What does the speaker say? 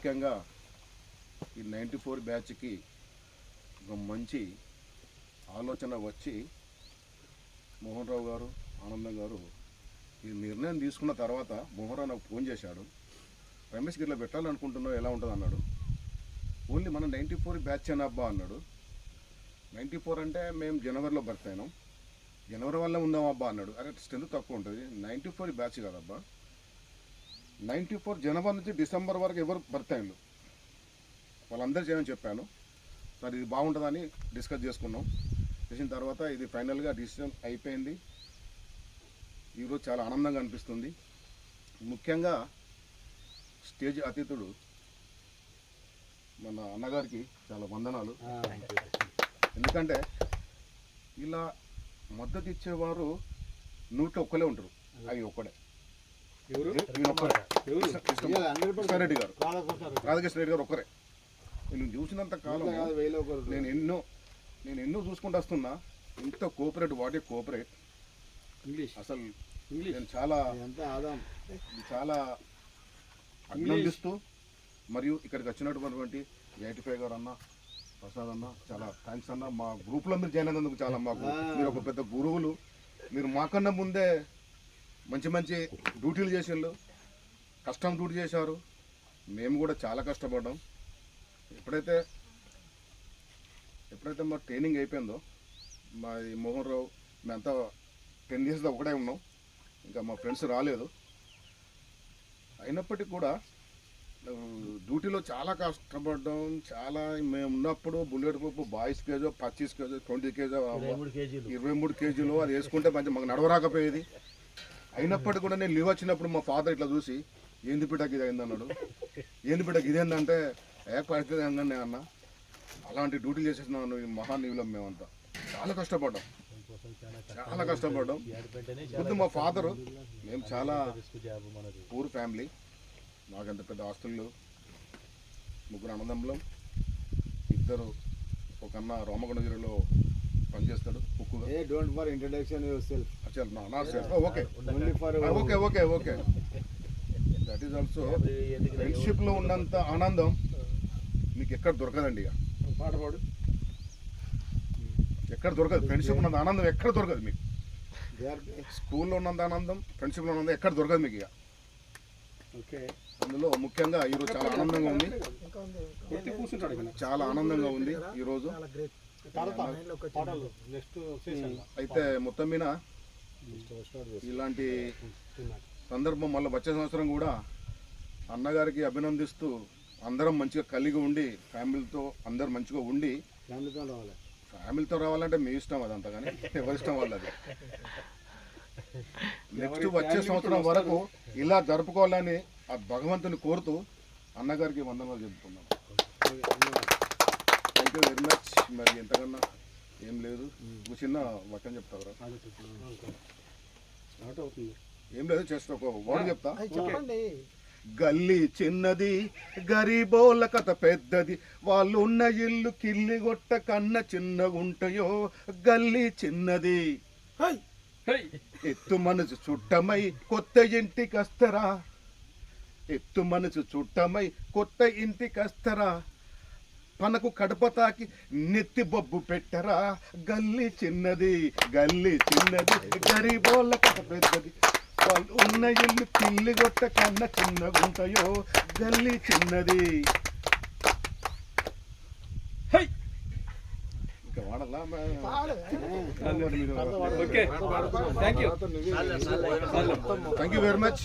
ముఖ్యంగా ఈ ninety four బ్యాచ్కి ఒక మంచి ఆలోచన వచ్చి మోహన్ రావు గారు ఆనందం గారు ఈ నిర్ణయం తీసుకున్న తర్వాత మోహన్ రావు నాకు ఫోన్ చేశాడు. రమేష్ గిట్లా పెట్టాలనుకుంటున్నావు ఎలా ఉంటుంది అన్నాడు. ఓన్లీ మన నైంటీ ఫోర్ బ్యాచ్ అని అబ్బా అన్నాడు. నైంటీ ఫోర్ అంటే మేము జనవరిలో బర్త్ అయినాం. జనవరి వల్ల ఉందాం అబ్బా అన్నాడు. అరే స్ట్రెంత్ తక్కువ ఉంటుంది. నైంటీ ఫోర్ బ్యాచ్ కదబ్బా. నైంటీ ఫోర్ జనవరి నుంచి డిసెంబర్ వరకు ఎవరు బర్త్ అయ్యారు వాళ్ళందరూ చేయమని చెప్పాను. సరే ఇది బాగుంటుందని డిస్కస్ చేసుకున్నాం. చేసిన తర్వాత ఇది ఫైనల్గా డిసిజన్ అయిపోయింది. ఈరోజు చాలా ఆనందంగా అనిపిస్తుంది. ముఖ్యంగా స్టేజ్ అతిథుడు మన అన్నగారికి చాలా వందనాలు. ఎందుకంటే ఇలా మద్దతు ఇచ్చేవారు నూట్లో ఒక్కలే ఉంటారు. అవి ఒక్కడే. ఎవరు? కృష్ణారెడ్డి గారు. రాధాకృష్ణ రెడ్డి గారు ఒక్కరే. నేను చూసినంత కాలం నేను ఎన్నో నేను ఎన్నో చూసుకుంటూ వస్తున్నా. ఇంత కోఆపరేట్ వాట్ కోఆపరేట్ ఇంగ్లీష్. అసలు ఇంగ్లీష్. నేను చాలా చాలా అభినందిస్తూ మరియు ఇక్కడికి వచ్చినటువంటి ఎయిటీ ఫైవ్ గారు అన్న ప్రసాద్ అన్న చాలా థ్యాంక్స్ అన్న. మా గ్రూప్లో మీరు జాయిన్ అయినందుకు చాలా మాకు మీరు ఒక పెద్ద గురువులు. మీరు మాకన్నా ముందే మంచి మంచి డ్యూటీలు చేసిండ్రు కష్టం డ్యూటీ చేశారు. మేము కూడా చాలా కష్టపడ్డాం. ఎప్పుడైతే ఎప్పుడైతే మా ట్రైనింగ్ అయిపోయిందో మా మోహన్ రావు మేమంతా టెన్ ఇయర్స్ ఒకటే ఉన్నాం. ఇంకా మా ఫ్రెండ్స్ రాలేదు. అయినప్పటికీ కూడా డ్యూటీలో చాలా కష్టపడ్డాం. చాలా మేము ఉన్నప్పుడు బుల్లెట్ పప్పు బాయిస్ కేజో పచ్చీస్ కేజో ట్వంటీ కేజో ఇరవై మూడు కేజీలు అది వేసుకుంటే మంచి మాకు నడవరాకపోయేది. అయినప్పటికీ కూడా నేను లీవ్ వచ్చినప్పుడు మా ఫాదర్ ఇట్లా చూసి ఏంది బిడ్డకి ఇది అయింది అన్నాడు. ఏంది బిడ్డకి ఇదేందంటే ఏ పరిస్థితి ఏందని అన్న. అలాంటి డ్యూటీ చేసేసినాను మహాన్ మహానీవులం మేమంతా. చాలా కష్టపడ్డాం. చాలా కష్టపడ్డాం. ముందు మా ఫాదరు మేము చాలా పూర్ ఫ్యామిలీ. మాకంత పెద్ద ఆస్తులు ముగ్గురు అన్నదమ్ములం. ఇద్దరు ఒక అన్న రోమగుండగిరిలో పనిచేస్తాడు కుక్కుగా. ఏ don't for introduction yourself నా నా sir okay only for okay okay okay that is also ఫ్రెండ్షిప్లో ఉన్నంత ఆనందం మీకు ఎక్కడ దొరకదండి ఇక. పాట పాడు. ఎక్కడ దొరకదు. ఫ్రెండ్షిప్ ఉన్నంత ఆనందం ఎక్కడ దొరకదు మీకు. స్కూల్లో ఉన్నంత ఆనందం ఫ్రెండ్షిప్లో ఉన్నంత ఎక్కడ దొరకదు మీకు ఇక. ఓకే అందులో ముఖ్యంగా ఈరోజు చాలా ఆనందంగా ఉంది. చాలా ఆనందంగా ఉంది ఈరోజు. అయితే మొత్తం మీద ఇలాంటి సందర్భం మళ్ళీ వచ్చే సంవత్సరం కూడా అన్నగారికి అభినందిస్తూ అందరం మంచిగా కలిగి ఉండి ఫ్యామిలీతో అందరు మంచిగా ఉండి ఫ్యామిలీతో రావాలి. ఫ్యామిలీతో రావాలంటే మీ ఇష్టం అదంతా కానీ ఎవరి ఇష్టం వాళ్ళది. నెక్స్ట్ వచ్చే సంవత్సరం వరకు ఇలా జరుపుకోవాలని ఆ భగవంతుని కోరుతూ అన్నగారికి వందనాలు చెబుతున్నాను. థ్యాంక్ యూ వెరీ మచ్ మరి ఎంతకన్నా ఏం లేదు. ఒక చిన్న వచనం చెప్తావరా స్టార్ట్ అవుతుంది. ఏం లేదు జస్ట్ ఒక వర్డ్ చెప్తా. చెప్పండి. గల్లీ చిన్నది గరీబోల కథ పెద్దది. వాళ్ళు ఉన్న ఇల్లు కిల్లి గొట్ట కన్న చిన్నగుంటాయో గల్లీ చిన్నది. ఎత్తు మనసు చుట్టమై కొత్త ఇంటికి వస్తరా ఎత్తు మనసు చుట్టమై కొత్త ఇంటికి వస్తరా పనకు కడప తాకి నెత్తి బొబ్బు పెట్టరా? గల్లీ చిన్నది గల్లీ చిన్నది గరీబోళ్ళ కథ పెద్దది. వాళ్ళు ఉన్న ఇల్లు పిల్లి గొట్ట కన్న చిన్నగుంటాయో గల్లీ చిన్నది. Thank you very much